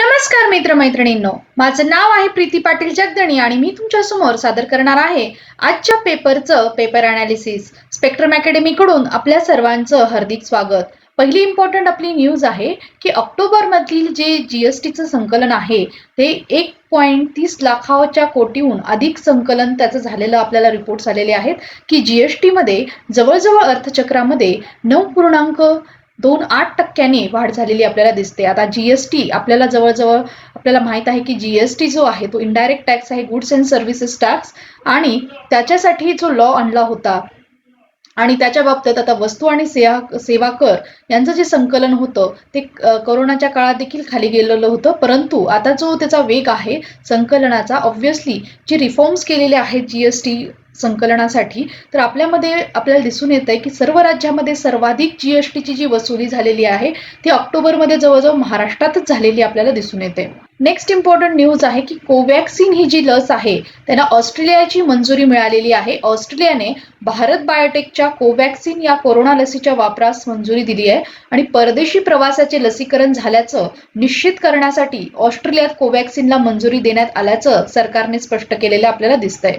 नमस्कार मित्रमैत्रिणींनो. माझं नाव आहे प्रीती पाटील जगदणी आणि मी तुमच्यासमोर सादर करणार आहे आजच्या पेपरचं पेपर अनालिसिस स्पेक्ट्रम अकॅडमीकडून आपल्या सर्वांचं हार्दिक स्वागत. पहिली इम्पॉर्टंट आपली न्यूज आहे की ऑक्टोबरमधील जे जी एस टीचं संकलन आहे ते एक पॉईंट तीस लाखाच्या कोटीहून अधिक संकलन त्याचं झालेलं आपल्याला रिपोर्ट्स आलेले आहेत की जी एस टीमध्ये जवळजवळ अर्थचक्रामध्ये नऊ पूर्णांक दोन आठ टक्क्यांनी वाढ झालेली आपल्याला दिसते. आता जीएसटी आपल्याला जवळजवळ आपल्याला माहीत आहे की जीएसटी जो आहे तो इनडायरेक्ट टॅक्स आहे गुड्स अँड सर्व्हिसेस टॅक्स आणि त्याच्यासाठी जो लॉ आणला होता आणि त्याच्या बाबतीत आता वस्तू आणि सेवा सेवा कर यांचं जे संकलन होतं ते करोनाच्या कोरोनाच्या काळात देखील खाली गेलेलं होतं. परंतु आता जो त्याचा वेग आहे संकलनाचा ऑब्व्हियसली जे रिफॉर्म्स केलेले आहेत जी एस टी संकलनासाठी तर आपल्यामध्ये आपल्याला दिसून येत आहे की सर्व राज्यामध्ये सर्वाधिक जी एस टीची जी वसुली झालेली आहे ती ऑक्टोबरमध्ये जवळजवळ महाराष्ट्रातच झालेली आपल्याला दिसून येते. नेक्स्ट इम्पॉर्टंट न्यूज आहे की कोवॅक्सिन ही जी लस आहे त्यांना ऑस्ट्रेलियाची मंजुरी मिळालेली आहे. ऑस्ट्रेलियाने भारत बायोटेकच्या कोवॅक्सिन या कोरोना लसीच्या वापरास मंजुरी दिली आहे आणि परदेशी प्रवासाचे लसीकरण झाल्याचं निश्चित करण्यासाठी ऑस्ट्रेलियात कोवॅक्सिनला मंजुरी देण्यात आल्याचं सरकारने स्पष्ट केलेलं आपल्याला दिसतंय.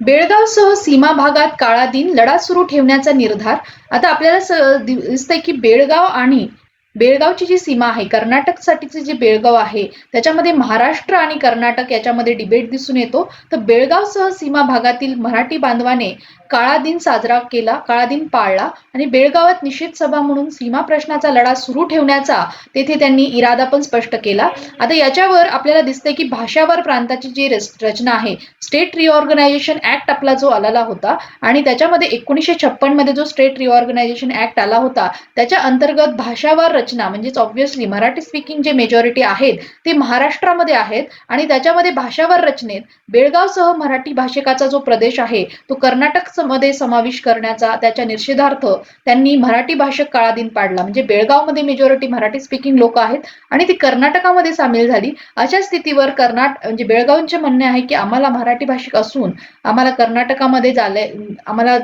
बेळगावसह सीमा भागात काळा दिन लढा सुरू ठेवण्याचा निर्धार. आता आपल्याला दिसतंय की बेळगाव आणि बेळगावची जी सीमा आहे कर्नाटकसाठीचे जे बेळगाव आहे त्याच्यामध्ये महाराष्ट्र आणि कर्नाटक याच्यामध्ये डिबेट दिसून येतो. तर बेळगावसह सीमा भागातील मराठी बांधवाने काळा दिन साजरा केला काळा दिन पाळला आणि बेळगावात निषेध सभा म्हणून सीमा प्रश्नाचा लढा सुरू ठेवण्याचा तेथे त्यांनी इरादा पण स्पष्ट केला. आता याच्यावर आपल्याला दिसतंय की भाषावर प्रांताची जी रच- रचना आहे स्टेट रिऑर्गनायझेशन ऍक्ट आपला जो आलेला होता आणि त्याच्यामध्ये एकोणीसशे छप्पनमध्ये जो स्टेट रिऑर्गनायझेशन ऍक्ट आला होता त्याच्या अंतर्गत भाषावर रचना म्हणजेच ऑब्व्हियसली मराठी स्पीकिंग जे मेजॉरिटी आहेत ते महाराष्ट्रामध्ये आहेत आणि त्याच्यामध्ये भाषावर रचनेत बेळगावसह मराठी भाषिकाचा जो प्रदेश आहे तो कर्नाटकमध्ये समावेश करण्याचा त्याच्या निषेधार्थ त्यांनी मराठी भाषक काळा दिन पाडला. म्हणजे बेळगावमध्ये मेजॉरिटी मराठी स्पीकिंग लोक आहेत आणि ती कर्नाटकामध्ये सामील झाली. अशा स्थितीवर कर्नाट म्हणजे बेळगावचे म्हणणे आहे की आम्हाला मराठी भाषिक असून आम्हाला कर्नाटकामध्ये झाले आम्हाला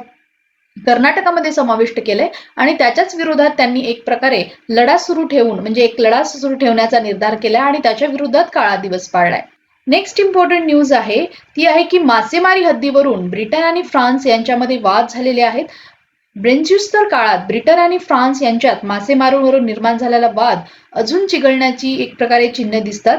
कर्नाटकामध्ये समाविष्ट केलंय आणि त्याच्याच विरोधात त्यांनी एक प्रकारे लढा सुरू ठेवून म्हणजे एक लढा सुरू ठेवण्याचा निर्धार केला आणि त्याच्या विरोधात काळा दिवस पाळलाय. नेक्स्ट इम्पॉर्टंट न्यूज आहे ती आहे की मासेमारी हद्दीवरून ब्रिटन आणि फ्रान्स यांच्यामध्ये वाद झालेले आहेत. ब्रेंज्युस्तर काळात ब्रिटन आणि फ्रान्स यांच्यात मासेमारीवरून निर्माण झालेला वाद अजून चिघळण्याची एक प्रकारे चिन्ह दिसतात.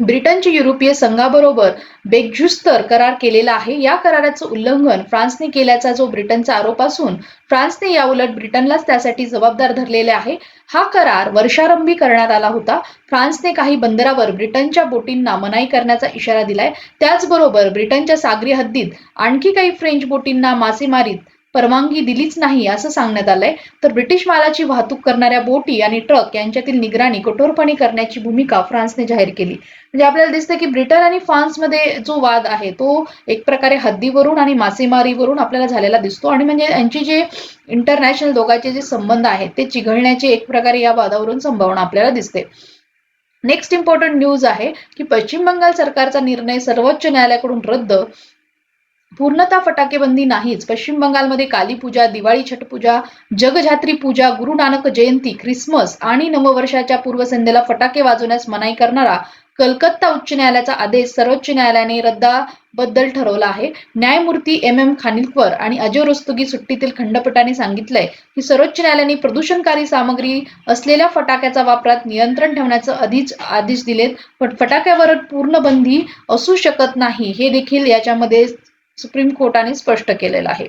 ब्रिटनचे युरोपीय संघाबरोबर बेगजुस्तर करार केलेला आहे. या कराराचं उल्लंघन फ्रान्सने केल्याचा जो ब्रिटनचा आरोप असून फ्रान्सने या उलट ब्रिटनलाच त्यासाठी जबाबदार धरलेले आहे. हा करार वर्षारंभी करण्यात आला होता. फ्रान्सने काही बंदरावर ब्रिटनच्या बोटींना मनाई करण्याचा इशारा दिलाय. त्याचबरोबर ब्रिटनच्या सागरी हद्दीत आणखी काही फ्रेंच बोटींना मासेमारीत परवानगी दिलीच नाही असं सांगण्यात आलंय. तर ब्रिटिश मालाची वाहतूक करणाऱ्या बोटी आणि ट्रक यांच्यातील निगराणी कठोरपणे करण्याची भूमिका फ्रान्सने जाहीर केली. म्हणजे आपल्याला दिसतं की ब्रिटन आणि फ्रान्समध्ये जो वाद आहे तो एक प्रकारे हद्दीवरून आणि मासेमारीवरून आपल्याला झालेला दिसतो. आणि म्हणजे यांचे जे इंटरनॅशनल दोघांचे जे संबंध आहेत ते चिघळण्याची एक प्रकारे या वादावरून संभावना आपल्याला दिसते. नेक्स्ट इम्पॉर्टंट न्यूज आहे की पश्चिम बंगाल सरकारचा निर्णय सर्वोच्च न्यायालयाकडून रद्द पूर्णतः फटाकेबंदी नाहीच. पश्चिम बंगालमध्ये काली पूजा दिवाळी छटपूजा जगजात्री पूजा गुरु नानक जयंती ख्रिसमस आणि नववर्षाच्या पूर्वसंध्येला फटाके वाजवण्यास मनाई करणारा कलकत्ता उच्च न्यायालयाचा आदेश सर्वोच्च न्यायालयाने रद्दाबद्दल ठरवला आहे. न्यायमूर्ती एम एम खानिलकर आणि अजय रस्तोगी सुट्टीतील खंडपीठाने सांगितलंय की सर्वोच्च न्यायालयाने प्रदूषणकारी सामग्री असलेल्या फटाक्याचा वापरात नियंत्रण ठेवण्याचं आधीच आदेश दिलेत पण फटाक्यावर पूर्ण बंदी असू शकत नाही. हे देखील याच्यामध्ये सुप्रीम कोर्टाने स्पष्ट केलेलं आहे.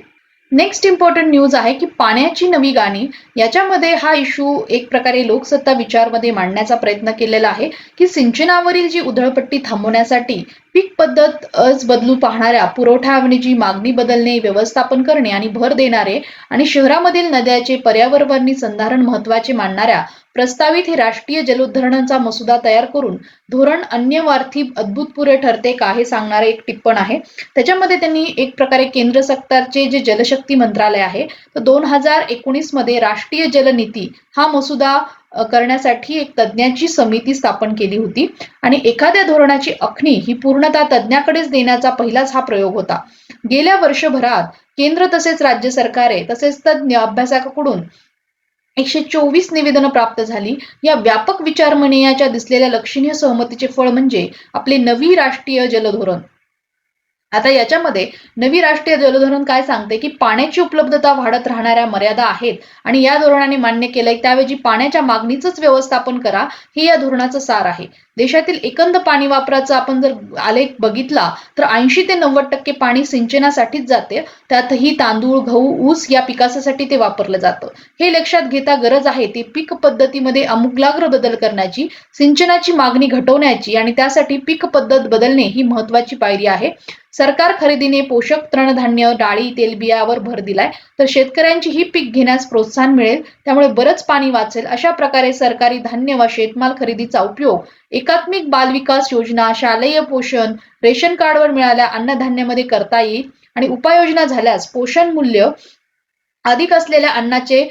नेक्स्ट इम्पॉर्टंट न्यूज आहे की पाण्याची नवी गाणी याच्यामध्ये हा इश्यू एक प्रकारे लोकसत्ता विचारमध्ये मांडण्याचा प्रयत्न केलेला आहे की सिंचनावरील जी उधळपट्टी थांबवण्यासाठी पीक पद्धत अज बदलू पाहणाऱ्या पुरवठ्याची मागणी बदलणे व्यवस्थापन करणे आणि भर देणारे आणि शहरामधील नद्याचे पर्यावरणी संधारण महत्त्वाचे मानणाऱ्या प्रस्तावित हे राष्ट्रीय जलोद्धरणांचा मसुदा तयार करून धोरण अन्यवार्थी अद्भुतपुरे ठरते का हे सांगणारे एक टिप्पण आहे. त्याच्यामध्ये त्यांनी एक प्रकारे केंद्र सरकारचे जे जलशक्ती मंत्रालय आहे तर दोन हजार एकोणीसमध्ये राष्ट्रीय जलनीती हा मसुदा करण्यासाठी एक तज्ज्ञांची समिती स्थापन केली होती. आणि एखाद्या धोरणाची अखणी ही पूर्णतः तज्ज्ञाकडेच देण्याचा पहिलाच हा प्रयोग होता. गेल्या वर्षभरात केंद्र तसेच राज्य सरकारे तसेच तज्ज्ञ अभ्यासकाकडून एकशे चोवीस निवेदनं प्राप्त झाली. या व्यापक विचारमनेयाच्या दिसलेल्या लक्षणीय सहमतीचे फळ म्हणजे आपले नवी राष्ट्रीय जलधोरण. आता याच्यामध्ये नवी राष्ट्रीय जलधोरण काय सांगते की पाण्याची उपलब्धता वाढत राहणाऱ्या मर्यादा आहेत आणि या धोरणाने मान्य केलंय. त्याऐवजी पाण्याच्या मागणीचंच व्यवस्थापन करा हे या धोरणाचं सार आहे. देशातील एकंद पाणी वापराचा आपण जर आलेख बघितला तर ऐंशी ते नव्वद टक्के पाणी सिंचनासाठीच जाते. त्यातही तांदूळ गहू ऊस या पिकासाठी ते वापरलं जातं. हे लक्षात घेता गरज आहे ती पीक पद्धतीमध्ये अमुकलाग्र बदल करण्याची सिंचनाची मागणी घटवण्याची आणि त्यासाठी पीक पद्धत बदलणे ही महत्वाची पायरी आहे. सरकार खरेदीने पोषक तृणधान्य डाळी तेलबियावर भर दिलाय. तर शेतकऱ्यांची ही पीक घेण्यास प्रोत्साहन मिळेल. त्यामुळे बरंच पाणी वाचेल. अशा प्रकारे सरकारी धान्य व शेतमाल खरेदीचा उपयोग एकात्मिक बालविकास योजना शालेय पोषण रेशन कार्डवर मिळाल्या अन्नधान्यामध्ये करता येईल आणि उपाययोजना झाल्यास पोषण मूल्य अधिक असलेल्या अन्नाचे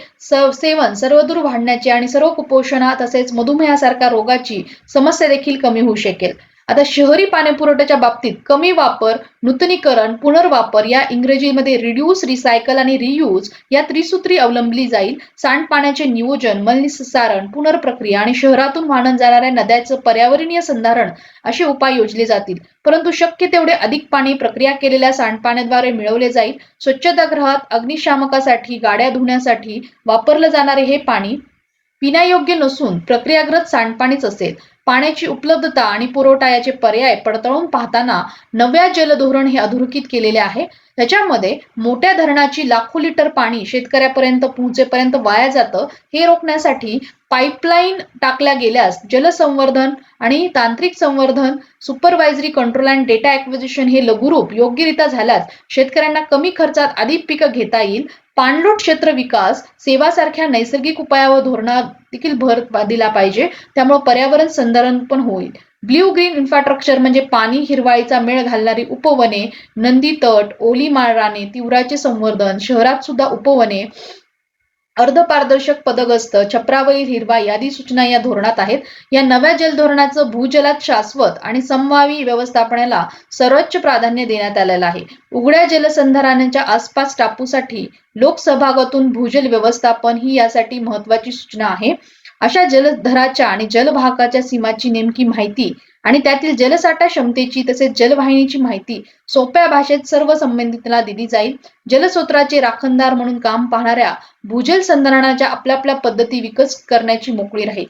सेवन सर्वदूर वाढण्याचे आणि सर्व कुपोषणा तसेच मधुमेहासारख्या रोगाची समस्या देखील कमी होऊ शकेल. आता शहरी पाणीपुरवठ्याच्या बाबतीत कमी वापर नूतनीकरण पुनर्वापर या इंग्रजीमध्ये रिड्यूस रिसायकल आणि रियूज या त्रिसूत्री अवलंबली जाईल. सांडपाण्याचे नियोजन मलनिसारण पुनर्प्रक्रिया आणि शहरातून वाहन जाणाऱ्या नद्याचं पर्यावरणीय संधारण असे उपाय योजले जातील. परंतु शक्य तेवढे अधिक पाणी प्रक्रिया केलेल्या सांडपाण्याद्वारे मिळवले जाईल. स्वच्छतागृहात अग्निशामकासाठी गाड्या धुण्यासाठी वापरलं जाणारे हे पाणी पिण्यायोग्य नसून प्रक्रियाग्रत सांडपाणीच असेल. पाण्याची उपलब्धता आणि पुरवठा याचे पर्याय पडताळून पाहताना नव्या जलधोरण हे अधोरेखित केलेले आहे. त्याच्यामध्ये मोठ्या धरणाची लाखो लिटर पाणी शेतकऱ्यापर्यंत पोहोचेपर्यंत वाया जातं हे रोखण्यासाठी पाईपलाईन टाकल्या गेल्यास जलसंवर्धन आणि तांत्रिक संवर्धन supervisory control and data acquisition हे लघुरूप योग्यरित्या झाल्यास शेतकऱ्यांना कमी खर्चात अधिक पिकं घेता येईल पाणलोट क्षेत्र विकास सेवासारख्या नैसर्गिक उपायावर धोरणा देखील भर दिला पाहिजे. त्यामुळे पर्यावरण संधारण पण होईल. ब्ल्यू ग्रीन इन्फ्रास्ट्रक्चर म्हणजे पाणी हिरवाळीचा मेळ घालणारी उपवने नंदी तट ओली माळराने तीव्राचे संवर्धन शहरात सुद्धा उपवने अर्धपारदर्शक पदगस्त छपरावरील हिरवा यादी सूचना या धोरणात आहेत. या नव्या जल धोरणाचं भूजलात शाश्वत आणि समवावी व्यवस्थापनाला सर्वोच्च प्राधान्य देण्यात आलेलं आहे. उघड्या जलसंधारणाच्या आसपास टापूसाठी लोकसहभागातून भूजल व्यवस्थापन ही यासाठी महत्वाची सूचना आहे. अशा जलधराच्या आणि जलवाहकाच्या सीमाची नेमकी माहिती आणि त्यातील जलसाठा क्षमतेची तसेच जलवाहिनीची माहिती सोप्या भाषेत सर्व संबंधितांना दिली जाईल. जलस्रोताचे राखणदार म्हणून काम पाहणाऱ्या भूजल संधारणाच्या आपल्या आपल्या पद्धती विकसित करण्याची मोकळी राहील.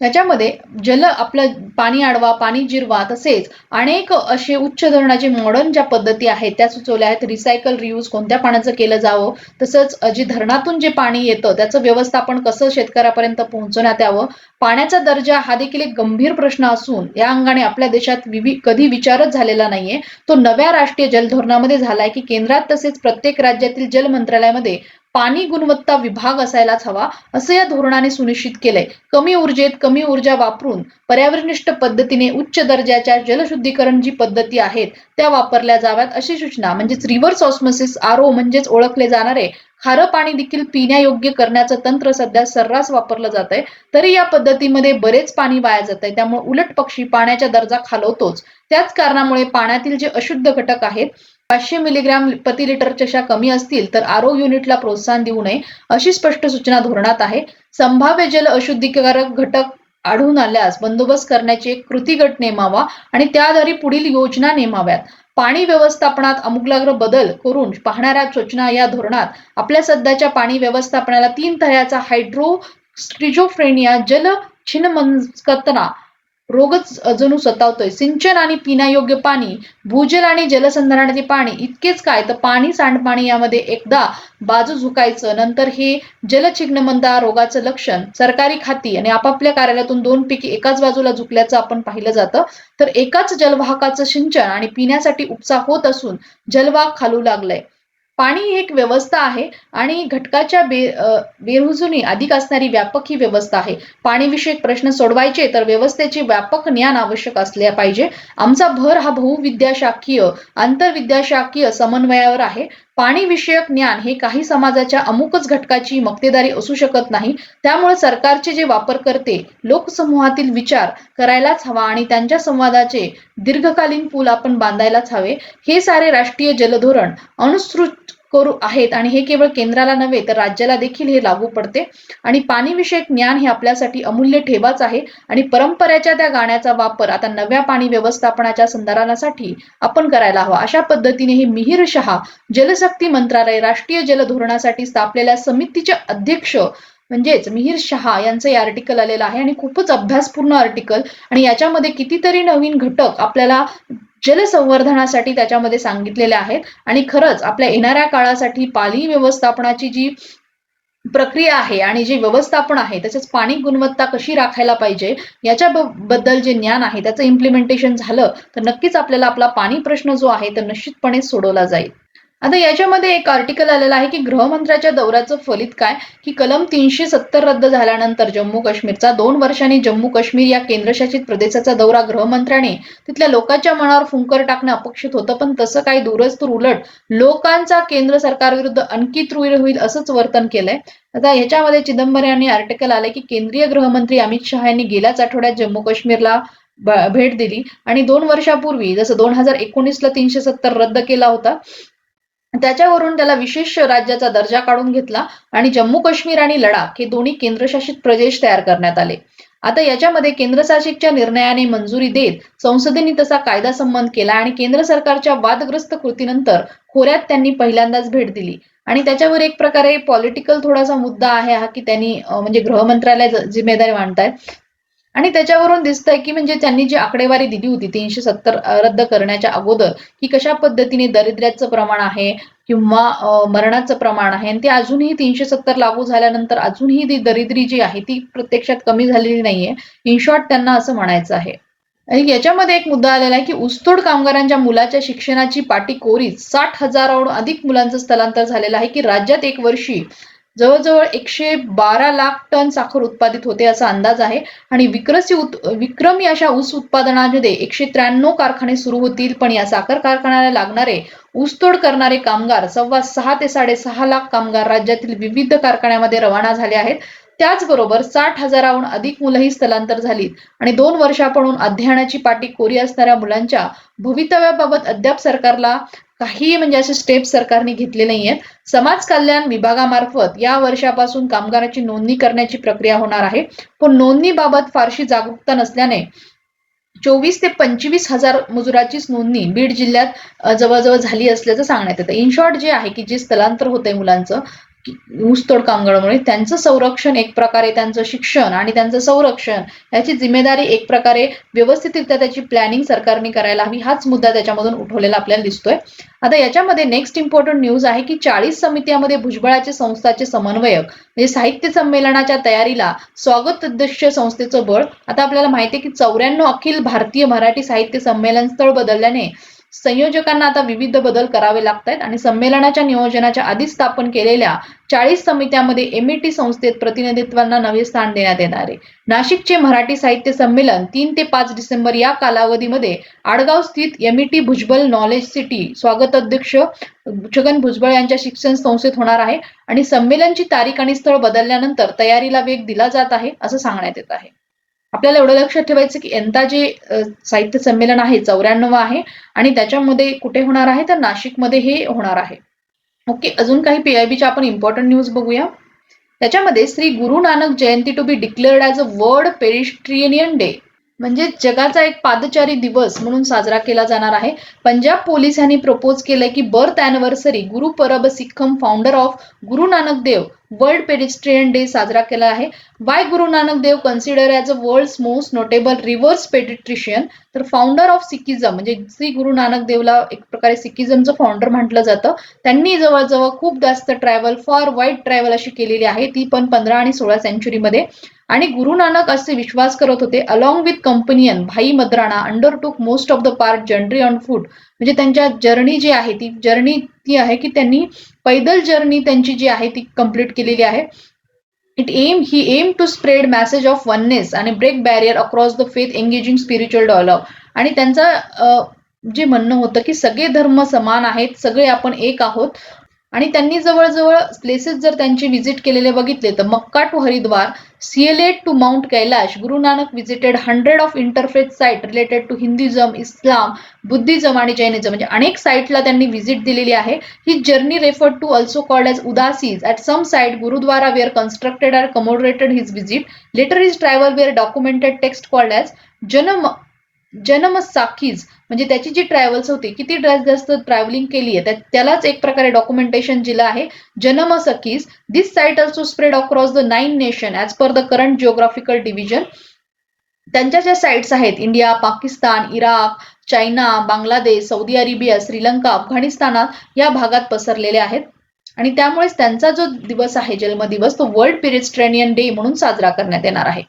त्याच्यामध्ये जल आपलं पाणी आडवा पाणी जिरवा तसेच अनेक असे उच्च धरणाचे मॉडर्न ज्या पद्धती आहेत त्या सुचवल्या आहेत. रिसायकल रियूज कोणत्या पाण्याचं केलं जावं? तसंच जे धरणातून जे पाणी येतं त्याचं व्यवस्थापन कसं शेतकऱ्यापर्यंत पोहोचवण्यात यावं? पाण्याचा दर्जा हा देखील एक गंभीर प्रश्न असून या अंगाने आपल्या देशात विवि कधी विचारच झालेला नाहीये. तो नव्या राष्ट्रीय जल धोरणामध्ये झालाय की केंद्रात तसेच प्रत्येक राज्यातील जल मंत्रालयामध्ये पाणी गुणवत्ता विभाग असायलाच हवा असं या धोरणाने सुनिश्चित केलंय. कमी ऊर्जेत कमी ऊर्जा वापरून पर्यावरणनिष्ठ पद्धतीने उच्च दर्जाच्या जलशुद्धीकरण जी पद्धती आहेत त्या वापरल्या जाव्यात अशी सूचना म्हणजेच रिव्हर्स ऑस्मोसिस आरो म्हणजेच ओळखले जाणारे खारं पाणी देखील पिण्यायोग्य करण्याचं तंत्र सध्या सर्रास वापरलं जात आहे तरी या पद्धतीमध्ये बरेच पाणी वाया जात आहे त्यामुळे उलट पक्षी पाण्याचा दर्जा खालवतोच. त्याच कारणामुळे पाण्यातील जे अशुद्ध घटक आहेत पाचशे मिलीग्राम प्रति लिटर चषा कमी असतील तर आरो युनिटला प्रोत्साहन देऊ नये अशी स्पष्ट सूचना धोरणात आहे. संभाव्य जल अशुद्धीकारक घटक आढळून आल्यास बंदोबस्त करण्याची एक कृती गट नेमावा आणि त्याद्वारे पुढील योजना नेमाव्यात. पाणी व्यवस्थापनात अमुकलाग्र बदल करून पाहणाऱ्या सूचना या धोरणात आपल्या सध्याच्या पाणी व्यवस्थापनाला तीन तऱ्याचा हायड्रो स्ट्रिजोफ्रेनिया जल छिन्नमस्कतना रोगच जणू सतावतोय. सिंचन आणि पिण्यायोग्य पाणी भूजल आणि जलसंधारणाचे पाणी इतकेच काय? तर पाणी सांडपाणी यामध्ये एकदा बाजू झुकायचं नंतर हे जलछिग्नमंदा रोगाचं लक्षण सरकारी खाती आणि आपापल्या कार्यालयातून दोन पैकी एकाच बाजूला झुकल्याचं आपण पाहिलं जातं. तर एकाच जलवाहकाचं सिंचन आणि पिण्यासाठी उपसा होत असून जलवाहक खालू लागलंय. पाणी ही एक व्यवस्था आहे आणि घटकाच्या बे बेरुजुनी अधिक असणारी व्यापक ही व्यवस्था आहे. पाणीविषयक प्रश्न सोडवायचे तर व्यवस्थेचे व्यापक ज्ञान आवश्यक असले पाहिजे. आमचा भर हा बहुविद्याशाखीय आंतरविद्याशाखीय समन्वयावर आहे. पाणी विषयक ज्ञान हे काही समाजाच्या अमुकच घटकाची मक्तेदारी असू शकत नाही. त्यामुळे सरकारचे जे वापरकर्ते लोकसमूहातील विचार करायलाच हवा आणि त्यांच्या संवादाचे दीर्घकालीन पूल आपण बांधायलाच हवे. हे सारे राष्ट्रीय जलधोरण अनुसृत करू आहेत. आणि हे केवळ केंद्राला नव्हे तर राज्याला देखील हे लागू पडते. आणि पाणीविषयक ज्ञान हे आपल्यासाठी अमूल्य ठेवाच आहे. आणि परंपरेच्या त्या गाण्याचा वापर आता नव्या पाणी व्यवस्थापनाच्या संधारणासाठी आपण करायला हवा. अशा पद्धतीने हे मिहिर शहा जलशक्ती मंत्रालय राष्ट्रीय जल धोरणासाठी स्थापलेल्या समितीचे अध्यक्ष म्हणजेच मिहिर शहा यांचं हे आर्टिकल आलेलं आहे. आणि खूपच अभ्यासपूर्ण आर्टिकल आणि याच्यामध्ये कितीतरी नवीन घटक आपल्याला जलसंवर्धनासाठी त्याच्यामध्ये सांगितलेले आहेत. आणि खरंच आपल्या येणाऱ्या काळासाठी पाणी व्यवस्थापनाची जी प्रक्रिया आहे आणि जे व्यवस्थापन आहे तसेच पाणी गुणवत्ता कशी राखायला पाहिजे याच्या ब- बद्दल जे ज्ञान आहे त्याचं इम्प्लिमेंटेशन झालं तर नक्कीच आपल्याला आपला पाणी प्रश्न जो आहे तर निश्चितपणे सोडवला जाईल. आता याच्यामध्ये एक आर्टिकल आलेलं आहे की गृहमंत्र्याच्या दौऱ्याचं फलित काय? की कलम तीनशे सत्तर रद्द झाल्यानंतर जम्मू काश्मीरचा दोन वर्षांनी जम्मू काश्मीर या केंद्रशासित प्रदेशाचा दौरा गृहमंत्र्याने. तिथल्या लोकांच्या मनावर फुंकर टाकणं अपेक्षित होतं पण तसं काही दूरच तर उलट लोकांचा केंद्र सरकारविरुद्ध आणखी त्रुईल होईल असंच वर्तन केलंय. आता याच्यामध्ये चिदंबरम यांनी आर्टिकल आलंय की केंद्रीय गृहमंत्री अमित शहा यांनी गेल्याच आठवड्यात जम्मू काश्मीरला भेट दिली. आणि दोन वर्षापूर्वी जसं दोन हजार एकोणीसला तीनशे सत्तर रद्द केला होता त्याच्यावरून त्याला विशेष राज्याचा दर्जा काढून घेतला आणि जम्मू काश्मीर आणि लडाख हे दोन्ही केंद्रशासित प्रदेश तयार करण्यात आले. आता याच्यामध्ये केंद्रशासितच्या निर्णयाने मंजुरी देत संसदेने तसा कायदा संमत केला आणि केंद्र सरकारच्या वादग्रस्त कृतीनंतर खोऱ्यात त्यांनी पहिल्यांदाच भेट दिली. आणि त्याच्यावर एक प्रकारे पॉलिटिकल थोडासा मुद्दा आहे हा की त्यांनी म्हणजे गृहमंत्रालय जिम्मेदारी मांडतायत. आणि त्याच्यावरून दिसतंय की म्हणजे त्यांनी जी आकडेवारी दिली होती तीनशे सत्तर रद्द करण्याच्या अगोदर की कशा पद्धतीने दारिद्र्याचं प्रमाण आहे किंवा मरणाचं प्रमाण आहे आणि ते अजूनही तीनशे सत्तर लागू झाल्यानंतर अजूनही ती दरिद्री जी आहे ती प्रत्यक्षात कमी झालेली नाहीये. इन शॉर्ट त्यांना असं म्हणायचं आहे. आणि याच्यामध्ये एक मुद्दा आलेला आहे की ऊसतोड कामगारांच्या मुलाच्या शिक्षणाची पाटी कोरीत साठ हजाराहून अधिक मुलांचं स्थलांतर झालेलं आहे की राज्यात एक वर्षी जवळजवळ एकशे बारा लाख टन साखर उत्पादित होते असा अंदाज आहे. आणि विक्रसी विक्रमी अशा ऊस उत्पादनामध्ये एकशे त्र्याण्णव कारखाने सुरू होतील पण या साखर कारखान्याला लागणारे ऊसतोड करणारे कामगार सव्वा सहा ते साडेसहा लाख कामगार राज्यातील विविध कारखान्यामध्ये रवाना झाले आहेत. त्याचबरोबर साठ हजाराहून अधिक मुलंही स्थलांतर झालीत. आणि दोन वर्षापणून अध्ययनाची पाठी कोरी असणाऱ्या मुलांच्या भवितव्याबाबत अद्याप सरकारला काही म्हणजे असे स्टेप सरकारने घेतले नाहीयेत. समाज कल्याण विभागामार्फत या वर्षापासून कामगाराची नोंदणी करण्याची प्रक्रिया होणार आहे. पण नोंदणीबाबत फारशी जागरूकता नसल्याने चोवीस ते पंचवीस हजार मजुराचीच नोंदणी बीड जिल्ह्यात जवळजवळ झाली असल्याचं सांगण्यात येतं. इन शॉर्ट जे आहे की जे स्थलांतर होतंय मुलांचं ऊसतोड कामगारामुळे त्यांचं संरक्षण एक प्रकारे त्यांचं शिक्षण आणि त्यांचं संरक्षण याची जिम्मेदारी एक प्रकारे व्यवस्थितरित्या त्याची प्लॅनिंग सरकारने करायला हवी हाच मुद्दा त्याच्यामधून उठवलेला आपल्याला दिसतोय. आता याच्यामध्ये नेक्स्ट इम्पॉर्टंट न्यूज आहे की चाळीस समित्यामध्ये भुजबळाचे संस्थाचे समन्वयक म्हणजे साहित्य संमेलनाच्या तयारीला स्वागत अध्यक्ष संस्थेचं बळ. आता आपल्याला माहिती आहे की चौऱ्याण्णव अखिल भारतीय मराठी साहित्य संमेलन स्थळ बदलल्याने संयोजकांना आता विविध बदल करावे लागत आहेत आणि संमेलनाच्या नियोजनाच्या आधी स्थापन केलेल्या चाळीस समित्यामध्ये एमईटी संस्थेत प्रतिनिधित्वांना नवे स्थान देण्यात येणार आहे. नाशिकचे मराठी साहित्य संमेलन तीन ते पाच डिसेंबर या कालावधीमध्ये आडगाव स्थित एमईटी भुजबल नॉलेज सिटी स्वागत अध्यक्ष छगन भुजबळ यांच्या शिक्षण संस्थेत होणार आहे आणि संमेलनची तारीख आणि स्थळ बदलल्यानंतर तयारीला वेग दिला जात आहे असं सांगण्यात येत आहे. आपल्याला एवढं लक्षात ठेवायचं की यंदा जे साहित्य संमेलन आहे चौऱ्याण्णव आहे आणि त्याच्यामध्ये कुठे होणार आहे तर नाशिकमध्ये हे होणार आहे. ओके अजून काही पीआयबीच्या आपण इम्पॉर्टंट न्यूज बघूया. त्याच्यामध्ये Shri Guru Nanak Jayanti to be declared as a world pedestrian day म्हणजे जगाचा एक पादचारी दिवस म्हणून साजरा केला जाणार आहे. पंजाब पोलिसांनी प्रपोज केलंय की birth anniversary Guru Parab Sikhism founder of Guru Nanak Dev world pedestrian day साजरा केला आहे. By Guru Nanak Dev consider as a world most notable reverse pediatrician तर फाउंडर ऑफ सिकिझम म्हणजे श्री गुरु नानक देवला एक प्रकारे सिकिझमचं फाउंडर म्हटलं जातं. त्यांनी जवळजवळ खूप जास्त ट्रॅव्हल फॉर वाईट ट्रॅव्हल अशी केलेली आहे. ती पण पंधरा आणि सोळा सेंचुरीमध्ये आणि गुरु नानक असे विश्वास करत होते along with companion Bhai Mardana undertook most of the part journey on foot म्हणजे त्यांच्या जर्नी जी आहे ती जर्नी ती आहे की त्यांनी पैदल जर्नी त्यांची जी आहे ती कंप्लीट केलेली आहे. It aim he aim to spread message of oneness आणि break barrier across the faith engaging spiritual dialogue आणि त्यांचा जे म्हणणं होतं की सगळे धर्म समान आहेत सगळे आपण एक आहोत आणि त्यांनी जवळजवळ प्लेसेस जर त्यांचे व्हिजिट केलेले बघितले तर मक्का to Haridwar सिएलेट to mount Kailash Guru Nanak visited hundred of interfaith site related to Hinduism Islam Buddhism आणि जैनिझम म्हणजे अनेक साईटला त्यांनी व्हिजिट दिलेली आहे. ही journey referred to also called as Udasis at some site gurdwara were constructed are commemorated his visit later his travel were documented text called as Janam Janam Sakhis म्हणजे त्याची जी travels होती किती ड्रेस जास्त travelling केली आहे त्यालाच एक प्रकारे डॉक्युमेंटेशन दिलं आहे. Janam Sakhis this site also spread across the nine nation as per the current geographical division त्यांच्या ज्या साईट्स आहेत India Pakistan Iraq China Bangladesh Saudi Arabia Sri Lanka अफगाणिस्तानात या भागात पसरलेले आहेत. आणि त्यामुळेच त्यांचा जो दिवस आहे जन्मदिवस तो वर्ल्ड पेरिस्ट्रेनियन डे म्हणून साजरा करण्यात येणार आहे.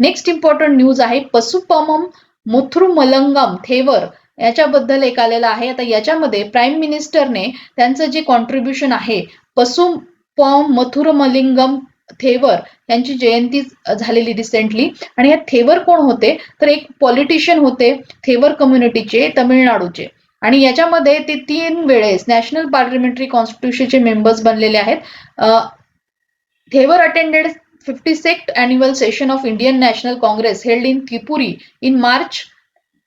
नेक्स्ट इम्पॉर्टंट न्यूज आहे पशुपमम मुथ्रुमलंगम थेवर याच्याबद्दल एक आलेलं आहे. आता याच्यामध्ये प्राईम मिनिस्टरने त्यांचं जे कॉन्ट्रीब्युशन आहे पशुपम मथुरमलिंगम थेवर यांची जयंती झालेली रिसेंटली आणि या थेवर कोण होते? तर एक पॉलिटिशियन होते थेवर कम्युनिटीचे तमिळनाडूचे. आणि याच्यामध्ये ते तीन वेळेस नॅशनल पार्लमेंटरी कॉन्स्टिट्युशनचे मेंबर्स बनलेले आहेत. Thevar attended fifty second annual session of Indian National Congress held in Tripuri in March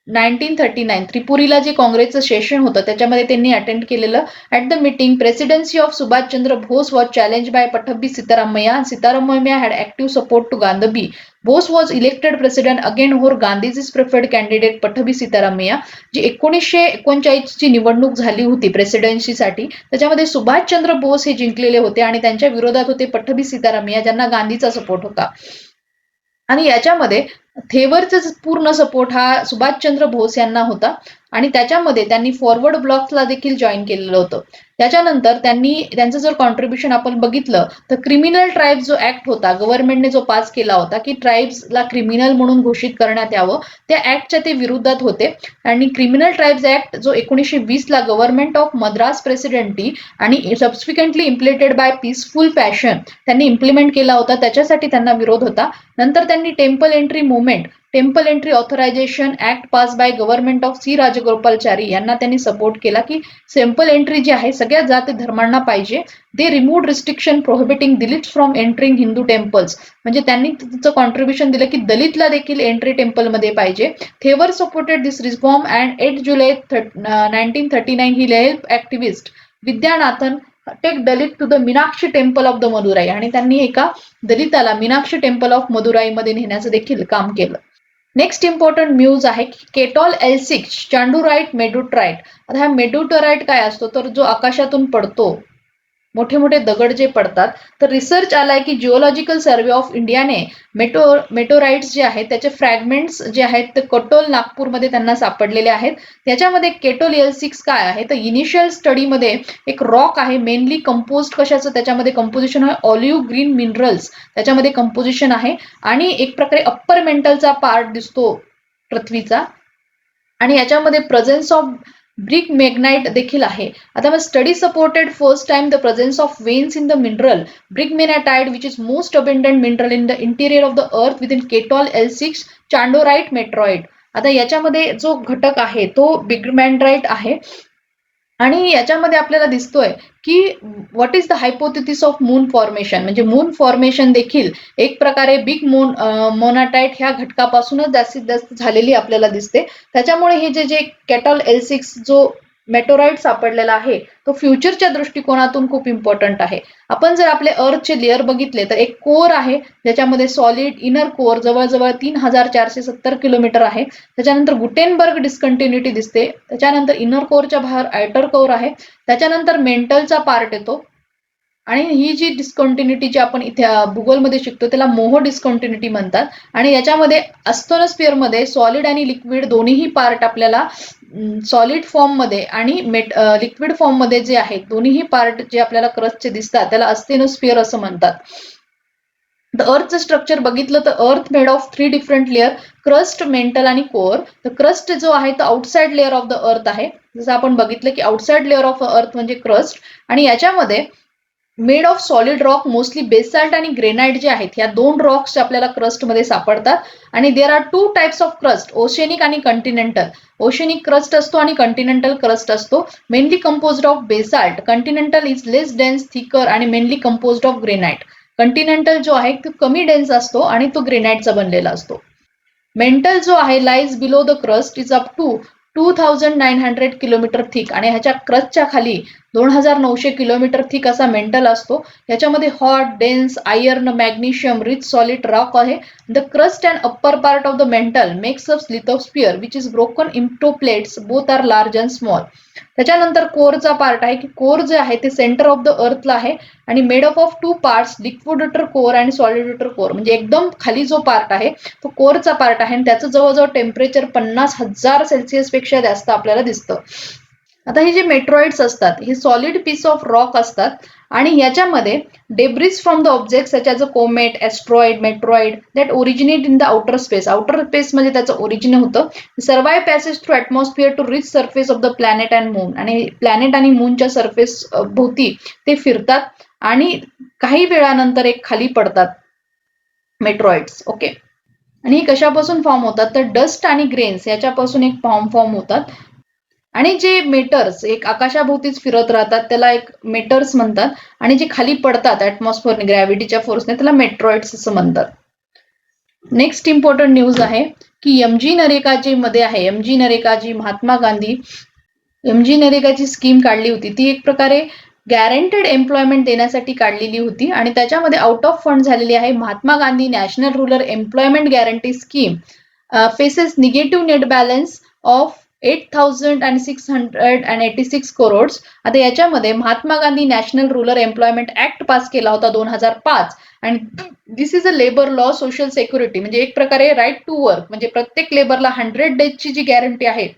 nineteen thirty nine. त्रिपुरीला जे काँग्रेसचं सेशन होतं त्याच्यामध्ये त्यांनी अटेंड केलेलं. At the meeting presidency of Subhashchandra Bose was challenge by Pattabhi Sitaramayya Sitaramayya had active support to Gandhi Bose was elected president again होर Gandhiji's preferred candidate Pattabhi Sitaramayya ji एकोणीसशे एकोणचाळीसची निवडणूक झाली होती प्रेसिडेन्सीसाठी त्याच्यामध्ये सुभाषचंद्र बोस हे जिंकलेले होते आणि त्यांच्या विरोधात होते पठबी सीतारामय्या ज्यांना गांधीचा सपोर्ट होता. आणि याच्यामध्ये थेवरचा पूर्ण सपोर्ट हा सुभाषचंद्र बोस यांना होता. आणि त्याच्यामध्ये त्यांनी फॉरवर्ड ब्लॉक्सला देखील जॉईन केलेलं होतं. त्याच्यानंतर त्यांनी त्यांचं जर कॉन्ट्रीब्युशन आपण बघितलं तर क्रिमिनल ट्राईब जो ऍक्ट होता गव्हर्नमेंटने जो पास केला होता की ट्राईब्सला क्रिमिनल म्हणून घोषित करण्यात यावं त्या ऍक्टच्या ते विरोधात होते. आणि क्रिमिनल ट्राईब्स ऍक्ट जो एकोणीसशे वीसला गव्हर्नमेंट ऑफ मद्रास प्रेसिडेंटी आणि subsequently implemented by peaceful fashion त्यांनी इम्प्लिमेंट केला होता त्याच्यासाठी त्यांना विरोध होता. नंतर त्यांनी temple entry movement temple entry authorization act pass by government of C Rajagopalachari यांना त्यांनी सपोर्ट केला की टेम्पल एंट्री जी आहे सगळ्या जाती धर्मांना पाहिजे. They remove restriction prohibiting Dalit from entering Hindu temples म्हणजे त्यांनी तिचं कॉन्ट्रीब्युशन दिलं की दलितला देखील एंट्री टेम्पलमध्ये पाहिजे. Thevar supported this reform and eight July nineteen thirty nine he help activist Vaidyanathan take Dalit to the Meenakshi temple of the Madurai आणि त्यांनी एका दलिताला मीनाक्षी टेम्पल ऑफ मदुराईमध्ये नेण्याचं देखील काम केलं. नेक्स्ट इम्पॉर्टंट न्यूज आहे की केटॉल एल सिक्स चांडूराईट मेडुट्राईट आता हा मेडुटराईट काय असतो? तर जो आकाशातून पडतो मोठे मोठे दगड जे पडतात तर रिसर्च आलाय की जिओलॉजिकल सर्वे ऑफ इंडियाने मेटो मेटोराइट्स जे आहेत त्याचे फ्रॅगमेंट्स जे आहेत ते कटोल नागपूरमध्ये त्यांना सापडलेले आहेत. त्याच्यामध्ये केटोल एल सिक्स काय आहे? तर इनिशियल स्टडीमध्ये एक रॉक आहे मेनली कंपोज कशाचं? त्याच्यामध्ये कंपोजिशन आहे ऑलिव्ह ग्रीन मिनरल्स त्याच्यामध्ये कंपोजिशन आहे. आणि एक प्रकारे अप्पर मेंटलचा पार्ट दिसतो पृथ्वीचा. आणि याच्यामध्ये प्रेझेन्स ऑफ ब्रिक मेग्नाइट देखील आहे. आता मग study supported first time the presence of veins in the mineral bridgmanite which is most abundant mineral in the interior of the earth with in केटॉल L six chondrite meteorite आता याच्यामध्ये जो घटक आहे तो बिगमॅन्ड्राईट आहे. आणि याच्यामध्ये आपल्याला दिसतोय की what is the hypothesis of moon formation म्हणजे मून फॉर्मेशन देखील एक प्रकारे बिग मून मोनाटाईट ह्या घटकापासूनच जास्तीत जास्त झालेली आपल्याला दिसते. त्याच्यामुळे हे जे जे कॅटॉल एल सिक्स जो मेटोराईट सापडलेला आहे. तो फ्युचरच्या दृष्टिकोनातून खूप इम्पॉर्टंट आहे. आपण जर आपले अर्थचे लेअर बघितले तर एक कोर आहे ज्याच्यामध्ये सॉलिड इनर कोर जवळजवळ तीन हजार चारशे सत्तर किलोमीटर आहे. त्याच्यानंतर गुटेनबर्ग डिस्कंटिन्युटी दिसते. त्याच्यानंतर इनर कोरच्या बाहेर आयटर कोर आहे. त्याच्यानंतर मेंटलचा पार्ट येतो. आणि ही जी डिस्कॉन्टिन्युटी जी आपण इथे भूगोलमध्ये शिकतो त्याला मोहो डिस्कॉन्टिन्युटी म्हणतात. आणि याच्यामध्ये मध्ये सॉलिड आणि लिक्विड दोन्हीही पार्ट आपल्याला सॉलिड फॉर्ममध्ये आणि मेट लिक्विड फॉर्ममध्ये जे आहेत दोन्हीही पार्ट जे आपल्याला क्रस्टचे दिसतात त्याला अस्तेनोस्फिअर असं म्हणतात. द अर्थचं स्ट्रक्चर बघितलं तर earth made of three different layer crust mantle आणि कोअर तर क्रस्ट जो आहे तो आउटसाइड लेअर ऑफ द अर्थ आहे. जसं आपण बघितलं की आउटसाइड लेअर ऑफ अर्थ म्हणजे क्रस्ट आणि याच्यामध्ये made of solid rock mostly basalt आणि ग्रेनाइट जे आहेत ह्या दोन रॉक्स आपल्याला क्रस्टमध्ये सापडतात. आणि there are two types of crust oceanic आणि कंटिनेंटल ओशेनिक क्रस्ट असतो आणि कंटिनेंटल क्रस्ट असतो. Mainly composed of basalt continental is less dense thicker आणि mainly composed of granite continental जो आहे तो कमी डेन्स असतो आणि तो ग्रेनाइटचा बनलेला असतो. मेंटल जो आहे lies below the crust is up to two thousand nine hundred kilometre thick आणि ह्याच्या क्रस्टच्या खाली दोन हजार नऊशे किलोमीटर थिक असा मेंटल असतो. याच्यामध्ये hot dense iron magnesium rich solid rock आहे. The crust and upper part of the mantle makes up lithosphere which is broken into plates both are large and small त्याच्यानंतर कोरचा part आहे की core जे आहे ते सेंटर ऑफ द अर्थला आहे आणि made up of two parts liquid outer core आणि सॉलिडेटर कोर म्हणजे एकदम खाली जो पार्ट आहे तो कोरचा पार्ट आहे आणि त्याचं जवळजवळ टेम्परेचर पन्नास हजार सेल्सिअसपेक्षा जास्त आपल्याला दिसतं. आता हे जे मेट्रॉइड्स असतात हे सॉलिड पीस ऑफ रॉक असतात आणि याच्यामध्ये debris from the object such as a comet asteroid meteoroid that originate in the outer space outer space म्हणजे त्याचं ओरिजिन होतं. Survive passage through atmosphere to reach surface of the planet and moon आणि planet आणि मूनच्या surface भोवती ते फिरतात आणि काही वेळानंतर एक खाली पडतात मेट्रॉइड्स ओके आणि हे कशापासून फॉर्म होतात? तर डस्ट आणि ग्रेन्स याच्यापासून एक फॉर्म फॉर्म होतात. आणि जे मेटर्स एक आकाशाभोवतीच फिरत राहतात त्याला एक मेटर्स म्हणतात. आणि जे खाली पडतात ऍटमॉस्फिअर ग्रॅव्हिटीच्या फोर्सने त्याला मेट्रॉइड्स असं म्हणतात. नेक्स्ट इम्पॉर्टंट न्यूज आहे की एम जी जी मध्ये आहे. M G Mahatma Gandhi M G नरेगाची scheme काढली होती. ती एक प्रकारे गॅरंटेड एम्प्लॉयमेंट देण्यासाठी काढलेली होती. आणि त्याच्यामध्ये आउट ऑफ फंड झालेली आहे Mahatma Gandhi national rural employment guarantee scheme faces negative net balance of eight thousand and six hundred and eighty six crores आता याच्यामध्ये Mahatma Gandhi national rural employment act pass केला होता दोन हजार पाच. आणि this is a labour law social security म्हणजे एक प्रकारे राईट टू वर्क म्हणजे प्रत्येक लेबरला हंड्रेड डेजची जी गॅरंटी आहे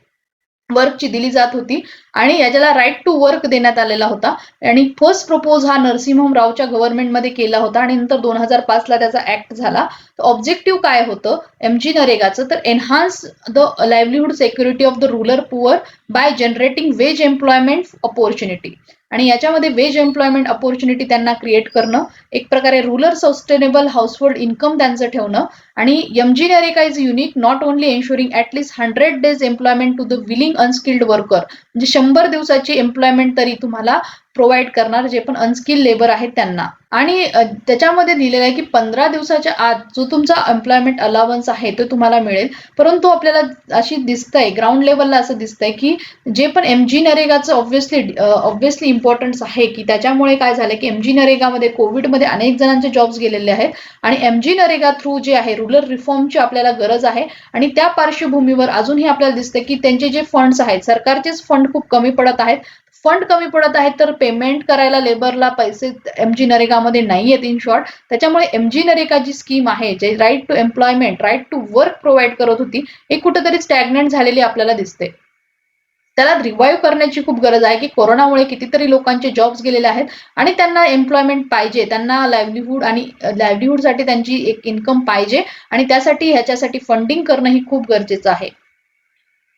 वर्कची दिली जात होती आणि याच्याला राईट टू वर्क देण्यात आलेला होता. आणि फर्स्ट प्रपोज हा नरसिंहम रावच्या गव्हर्नमेंटमध्ये केला होता आणि नंतर दोन हजार पाचला त्याचा ऍक्ट झाला. तर ऑब्जेक्टिव्ह काय होतं? एम जी नरेगाचं. तर enhance the livelihood security of the rural poor by generating wage employment opportunity आणि याच्यामध्ये वेज एम्प्लॉयमेंट अपॉर्च्युनिटी त्यांना क्रिएट करणं एक प्रकारे रुरल सस्टेनेबल हाऊसहोल्ड इन्कम त्यांचं ठेवणं आणि M G G is unique not only ensuring at least hundred days employment to the willing unskilled worker म्हणजे शंभर दिवसाची एम्प्लॉयमेंट तरी तुम्हाला प्रोव्हाइड करणार जे पण अनस्किल लेबर आहेत त्यांना. आणि त्याच्यामध्ये दिलेलं आहे की पंधरा दिवसाच्या आत जो तुमचा एम्प्लॉयमेंट अलावन्स आहे तो तुम्हाला मिळेल. परंतु आपल्याला अशी दिसतंय ग्राउंड लेवलला असं दिसतंय की जे पण एम जी नरेगाचं ऑब्व्हियसली ऑब्व्हियसली इम्पॉर्टन्स आहे की त्याच्यामुळे काय झालं की एम जी नरेगामध्ये कोविडमध्ये अनेक जणांचे जॉब्स गेलेले आहेत. आणि एम जी नरेगा थ्रू जे आहे रुरल रिफॉर्मची आपल्याला गरज आहे. आणि त्या पार्श्वभूमीवर अजूनही आपल्याला दिसतं की त्यांचे जे फंड्स आहेत सरकारचेच फंड खूप कमी पडत आहेत. फंड कमी पडत आहेत तर पेमेंट करायला लेबरला पैसे एम जी नरेगामध्ये नाही आहेत इन शॉर्ट त्याच्यामुळे एम जी नरेगा जी स्कीम आहे जे right to employment right to work provide करत होती हे कुठेतरी स्टॅग्नेंट झालेली आपल्याला दिसते. त्याला रिवाईव्ह करण्याची खूप गरज आहे की कोरोनामुळे कितीतरी लोकांचे जॉब्स गेलेले आहेत आणि त्यांना एम्प्लॉयमेंट पाहिजे त्यांना लाईव्हलीहूड आणि लाईव्हलीहूडसाठी त्यांची एक इन्कम पाहिजे आणि त्यासाठी ह्याच्यासाठी फंडिंग करणं ही खूप गरजेचं आहे.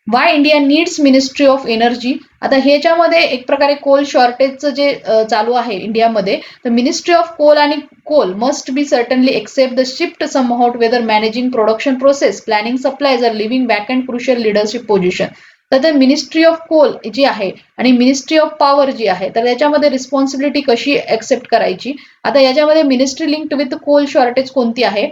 Why India needs ministry of energy आता ह्याच्यामध्ये एक प्रकारे कोल शॉर्टेजचं जे चालू आहे इंडियामध्ये तर मिनिस्ट्री ऑफ कोल आणि coal must be certainly accept the shift some hot weather managing production process planning supplies are living back and crucial leadership position तर मिनिस्ट्री ऑफ कोल जी आहे आणि मिनिस्ट्री ऑफ पॉवर जी आहे तर याच्यामध्ये responsibility कशी accept करायची? आता याच्यामध्ये ministry linked with coal shortage कोणती आहे?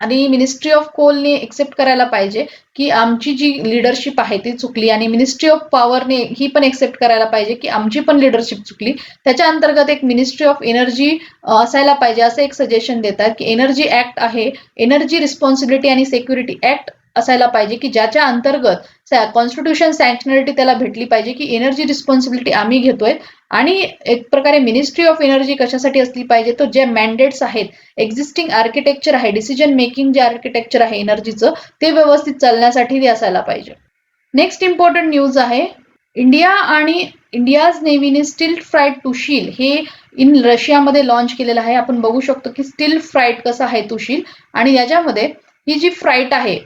आणि मिनिस्ट्री ऑफ कोलने एक्सेप्ट करायला पाहिजे की आमची जी लिडरशिप आहे ती चुकली आणि मिनिस्ट्री ऑफ पॉवरने ही पण एक्सेप्ट करायला पाहिजे की आमची पण लिडरशिप चुकली. त्याच्या अंतर्गत एक मिनिस्ट्री ऑफ एनर्जी असायला पाहिजे असं एक सजेशन देतात की एनर्जी ऍक्ट आहे. एनर्जी रिस्पॉन्सिबिलिटी आणि सेक्युरिटी ऍक्ट असायला पाहिजे की ज्याच्या अंतर्गत कॉन्स्टिट्यूशन सँक्शनरिटी त्याला भेटली पाहिजे की एनर्जी रिस्पॉन्सिबिलिटी आम्ही घेतोय. आणि एक प्रकारे मिनिस्ट्री ऑफ एनर्जी कशासाठी असली पाहिजे? तर जे मॅन्डेट्स आहेत एक्झिस्टिंग आर्किटेक्चर आहे डिसिजन मेकिंग जे आर्किटेक्चर आहे एनर्जीचं ते व्यवस्थित चालण्यासाठी ते असायला पाहिजे. नेक्स्ट इम्पॉर्टंट न्यूज आहे इंडिया आणि इंडियाज नेव्हीने स्टील फ्राईड तुशील हे इन रशियामध्ये लॉन्च केलेलं आहे. आपण बघू शकतो की स्टील फ्राईट कसं आहे तुशील आणि याच्यामध्ये ही जी फ्राईट आहे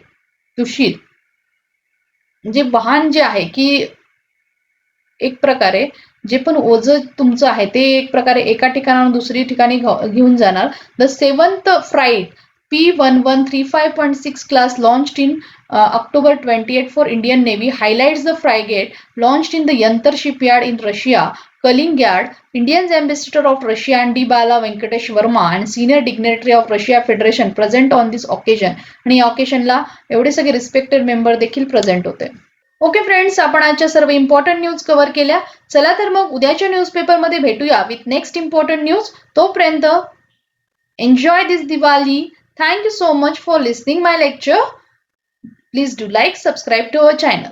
दूषित. जे वाहन जे आहे की एक प्रकारे जे पण ओझं तुमचं आहे ते एक प्रकारे एका ठिकाणाहून दुसरी ठिकाणी घेऊन जाणार. The seventh frigate P one one three five point six class launch in October twenty eight for Indian Navy highlights the frigate launch in the Yantar shipyard in Russia Kaliningrad, Indian's ambassador of Russia and D. Bala Venkatesh Verma and senior dignitary of Russia Federation present on this occasion. आणि या ऑकेशनला एवढे सगळे respected member देखील present होते. Okay friends आपण आजच्या सर्व इम्पॉर्टंट न्यूज कव्हर केल्या. चला तर मग उद्याच्या न्यूजपेपरमध्ये भेटूया विथ नेक्स्ट इम्पॉर्टंट न्यूज तोपर्यंत enjoy this Diwali thank you so much for listening my lecture please do like subscribe to our channel